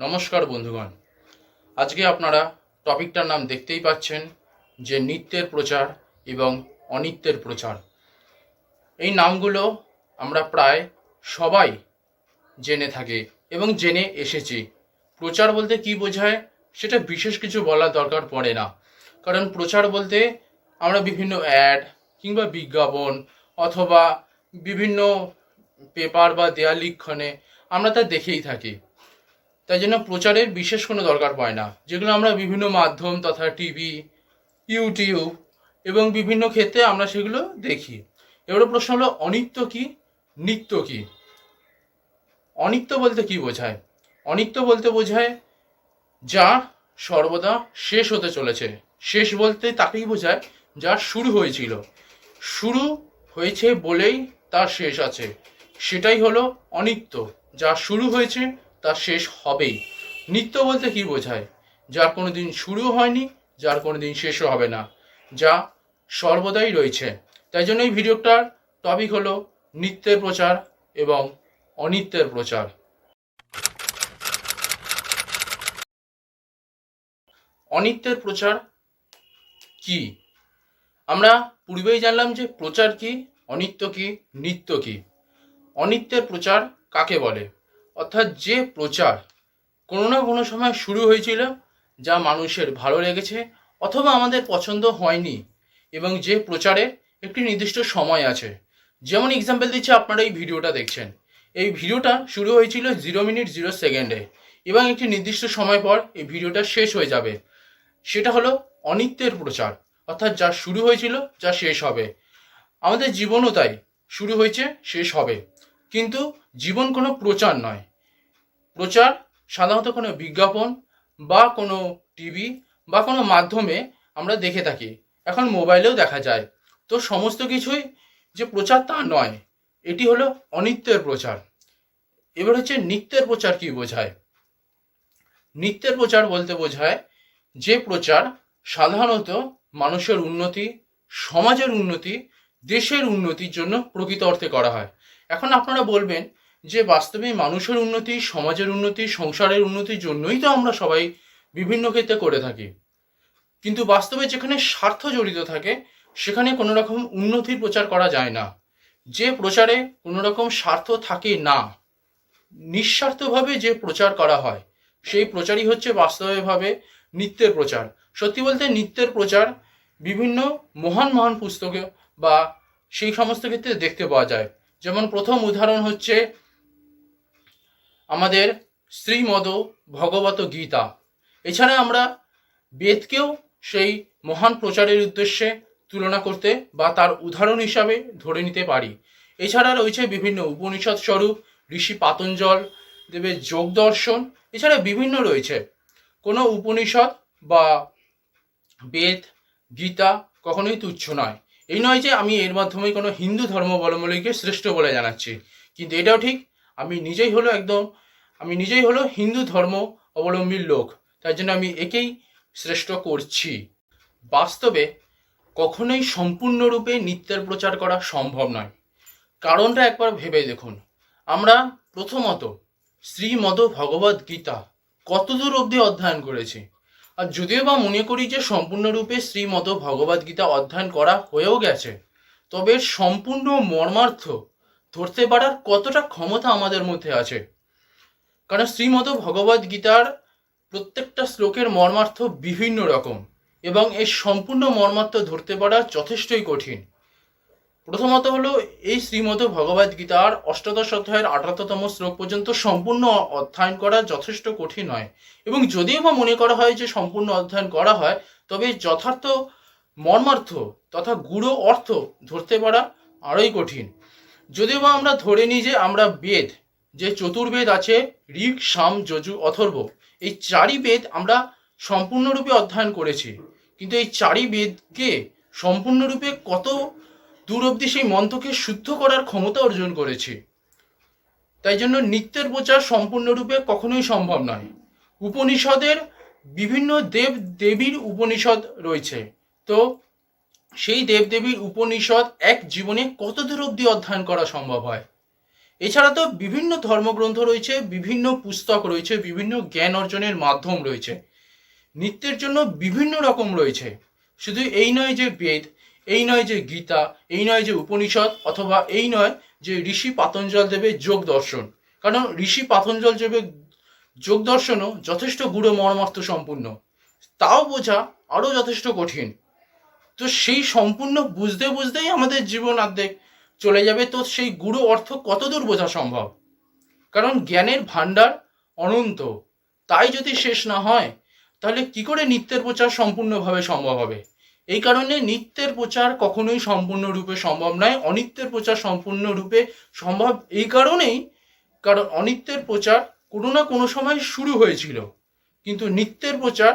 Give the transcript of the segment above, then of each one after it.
নমস্কার বন্ধুগণ। আজকে আপনারা টপিকটার নাম দেখতেই পাচ্ছেন, যে নিত্যের প্রচার এবং অনিত্যের প্রচার। এই নামগুলো আমরা প্রায় সবাই জেনে থাকি এবং জেনে এসেছি। প্রচার বলতে কি বোঝায়, সেটা বিশেষ কিছু বলার দরকার পড়ে না। কারণ প্রচার বলতে আমরা বিভিন্ন অ্যাড কিংবা বিজ্ঞাপন অথবা বিভিন্ন পেপার বা দেয়াল লিখনে আমরা তা দেখেই থাকি। তাই জন্য প্রচারের বিশেষ কোনো দরকার পড়ে না, যেগুলো আমরা বিভিন্ন মাধ্যম তথা টিভি, ইউটিউব এবং বিভিন্ন ক্ষেত্রে আমরা সেগুলো দেখি। এবারে প্রশ্ন হলো, অনিত্য কি, নিত্য কি? অনিত্য বলতে কি বোঝায়? অনিত্য বলতে বোঝায়, যা সর্বদা শেষ হতে চলেছে। শেষ বলতে তাকেই বোঝায়, যা শুরু হয়েছিল। শুরু হয়েছে বলেই তার শেষ আছে। সেটাই হলো অনিত্য, যা শুরু হয়েছে তা শেষ হবেই। নিত্য বলতে কি বোঝায়? যার কোনো দিন শুরু হয়নি, যার কোনো দিন শেষও হবে না। যা সর্বদাই রয়েছে। তাই জন্য এই ভিডিওটার টপিক হলো নিত্যের প্রচার এবং অনিত্যের প্রচার। অনিত্যের প্রচার কি? আমরা পূর্বেই জানলাম যে প্রচার কি, অনিত্য কি, নিত্য কি? অনিত্যের প্রচার কাকে বলে? অর্থাৎ যে প্রচার কোনো না কোনো সময় শুরু হয়েছিল, যা মানুষের ভালো লেগেছে অথবা আমাদের পছন্দ হয়নি, এবং যে প্রচারের একটি নির্দিষ্ট সময় আছে। যেমন এক্সাম্পল দিচ্ছে, আপনারা এই ভিডিওটা দেখছেন। এই ভিডিওটা শুরু হয়েছিল জিরো মিনিট জিরো সেকেন্ডে এবং একটি নির্দিষ্ট সময় পর এই ভিডিওটা শেষ হয়ে যাবে। সেটা হলো অনিত্যের প্রচার, অর্থাৎ যা শুরু হয়েছিল, যা শেষ হবে। আমাদের জীবনও তাই, শুরু হয়েছে, শেষ হবে। কিন্তু জীবন কোনো প্রচার নয়। প্রচার সাধারণত কোনো বিজ্ঞাপন বা কোনো টিভি বা কোনো মাধ্যমে আমরা দেখে থাকি। এখন মোবাইলেও দেখা যায়। তো সমস্ত কিছুই যে প্রচার তা নয়, এটি হলো অনিত্যের প্রচার। এবার হচ্ছে নিত্যের প্রচার কি বোঝায়? নিত্যের প্রচার বলতে বোঝায় যে প্রচার সাধারণত মানুষের উন্নতি, সমাজের উন্নতি, দেশের উন্নতির জন্য প্রকৃত অর্থে করা হয়। এখন আপনারা বলবেন যে বাস্তবে মানুষের উন্নতি, সমাজের উন্নতি, সংসারের উন্নতির জন্যই তো আমরা সবাই বিভিন্ন ক্ষেত্রে করে থাকি। কিন্তু বাস্তবে যেখানে স্বার্থ জড়িত থাকে, সেখানে কোনো রকম উন্নতির প্রচার করা যায় না। যে প্রচারে কোনো রকম স্বার্থ থাকে না, নিঃস্বার্থভাবে যে প্রচার করা হয়, সেই প্রচারই হচ্ছে বাস্তবেভাবে নিত্যের প্রচার। সত্যি বলতে নিত্যের প্রচার বিভিন্ন মহান মহান পুস্তকে বা সেই সমস্ত ক্ষেত্রে দেখতে পাওয়া যায়। যেমন প্রথম উদাহরণ হচ্ছে আমাদের শ্রীমদ ভগবত গীতা। এছাড়া আমরা বেদকেও সেই মহান প্রচারের উদ্দেশ্যে তুলনা করতে বা তার উদাহরণ হিসাবে ধরে নিতে পারি। এছাড়া রয়েছে বিভিন্ন উপনিষদ স্বরূপ, ঋষি পাতঞ্জল, দেবের যোগ দর্শন, এছাড়া বিভিন্ন রয়েছে। কোনো উপনিষদ বা বেদ, গীতা কখনোই তুচ্ছ নয়। এই নয় যে আমি এর মাধ্যমে কোনো হিন্দু ধর্মাবলম্বীকে শ্রেষ্ঠ বলে জানাচ্ছি। কিন্তু এটাও ঠিক আমি নিজেই হলো একদম, আমি নিজেই হলো হিন্দু ধর্ম অবলম্বীর লোক তাই জন্য আমি একেই শ্রেষ্ঠ করছি। বাস্তবে কখনোই সম্পূর্ণরূপে নিত্যের প্রচার করা সম্ভব নয়। কারণটা একবার ভেবে দেখুন। আমরা প্রথমত শ্রীমদ ভগবদ গীতা কতদূর অবধি অধ্যয়ন করেছি? আর যদিও বা মনে করি যে সম্পূর্ণরূপে শ্রীমদ ভগবদ গীতা অধ্যয়ন করা হয়েও গেছে, তবে সম্পূর্ণ মর্মার্থ ধরতে পারার কতটা ক্ষমতা আমাদের মধ্যে আছে? কারণ শ্রীমদ ভগবদ গীতার প্রত্যেকটা শ্লোকের মর্মার্থ বিভিন্ন রকম এবং এর সম্পূর্ণ মর্মার্থ ধরতে পারা যথেষ্টই কঠিন। প্রথমত হলো, এই শ্রীমদ ভগবদ গীতার অষ্টাদশ অধ্যায়ের আঠারোতম শ্লোক পর্যন্ত সম্পূর্ণ অধ্যয়ন করা যথেষ্ট কঠিন নয় এবং যদিও বা মনে করা হয় যে সম্পূর্ণ অধ্যয়ন করা হয়, তবে যথার্থ মর্মার্থ তথা গুঢ় অর্থ ধরতে পারা আরোই কঠিন। যদিও বা আমরা ধরে নিই যে আমরা বেদ, যে চতুর্বেদ আছে ঋক সাম, যজু, অথর্ব, এই চারি বেদ আমরা সম্পূর্ণরূপে অধ্যয়ন করেছি। কিন্তু এই চারি বেদকে সম্পূর্ণরূপে কত দূর অবধি সেই মন্ত্রকে শুদ্ধ করার ক্ষমতা অর্জন করেছি? তাই জন্য নিত্যের প্রচার সম্পূর্ণরূপে কখনোই সম্ভব নয়। উপনিষদের বিভিন্ন দেব দেবীর উপনিষদ রয়েছে। তো সেই দেবদেবীর উপনিষদ এক জীবনে কত দূর অবধি অধ্যয়ন করা সম্ভব হয়? এছাড়া তো বিভিন্ন ধর্মগ্রন্থ রয়েছে, বিভিন্ন পুস্তক রয়েছে, বিভিন্ন জ্ঞান অর্জনের মাধ্যম রয়েছে। নিত্যের জন্য বিভিন্ন রকম রয়েছে। শুধু এই নয় যে বেদ, এই নয় যে গীতা, এই নয় যে উপনিষদ, অথবা এই নয় যে ঋষি পাতঞ্জল দেবের যোগ দর্শন। কারণ ঋষি পাতঞ্জল দেবের যোগ দর্শনও যথেষ্ট গুঢ় মর্মার্থ সম্পূর্ণ। তাও বোঝা আরও যথেষ্ট কঠিন। তো সেই সম্পূর্ণ বুঝতে বুঝতেই আমাদের জীবন অর্ধেক চলে যাবে। তো সেই গুরু অর্থ কতদূর বোঝা সম্ভব? কারণ জ্ঞানের ভাণ্ডার অনন্ত। তাই যদি শেষ না হয়, তাহলে কি করে নিত্যের প্রচার সম্পূর্ণভাবে সম্ভব হবে? এই কারণে নিত্যের প্রচার কখনোই সম্পূর্ণরূপে সম্ভব নয়। অনিত্যের প্রচার সম্পূর্ণরূপে সম্ভব এই কারণেই কারণ অনিত্যের প্রচার কোনো না কোনো সময় শুরু হয়েছিল। কিন্তু নিত্যের প্রচার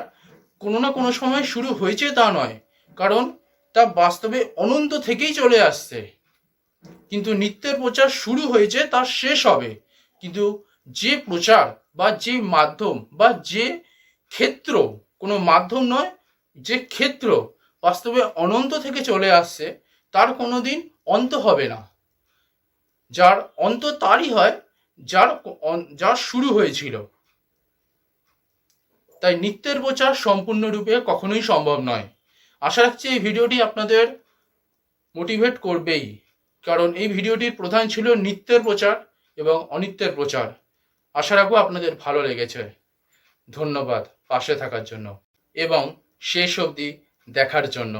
কোনো না কোনো সময় শুরু হয়েছে তা নয়। কারণ তা বাস্তবে অনন্ত থেকেই চলে আসছে। কিন্তু নিত্যের প্রচার শুরু হয়েছে তার শেষ হবে। কিন্তু যে প্রচার বা যে মাধ্যম বা যে ক্ষেত্র, কোনো মাধ্যম নয়, যে ক্ষেত্র বাস্তবে অনন্ত থেকে চলে আসছে, তার কোনো দিন অন্ত হবে না। যার অন্ত তারই হয়, যার যার শুরু হয়েছিল। তাই নিত্যের প্রচার সম্পূর্ণরূপে কখনোই সম্ভব নয়। আশা রাখছি এই ভিডিওটি আপনাদের মোটিভেট করবেই। কারণ এই ভিডিওটির প্রধান ছিল নিত্যের প্রচার এবং অনিত্যের প্রচার। আশা রাখব আপনাদের ভালো লেগেছে। ধন্যবাদ পাশে থাকার জন্য এবং শেষ অবধি দেখার জন্য।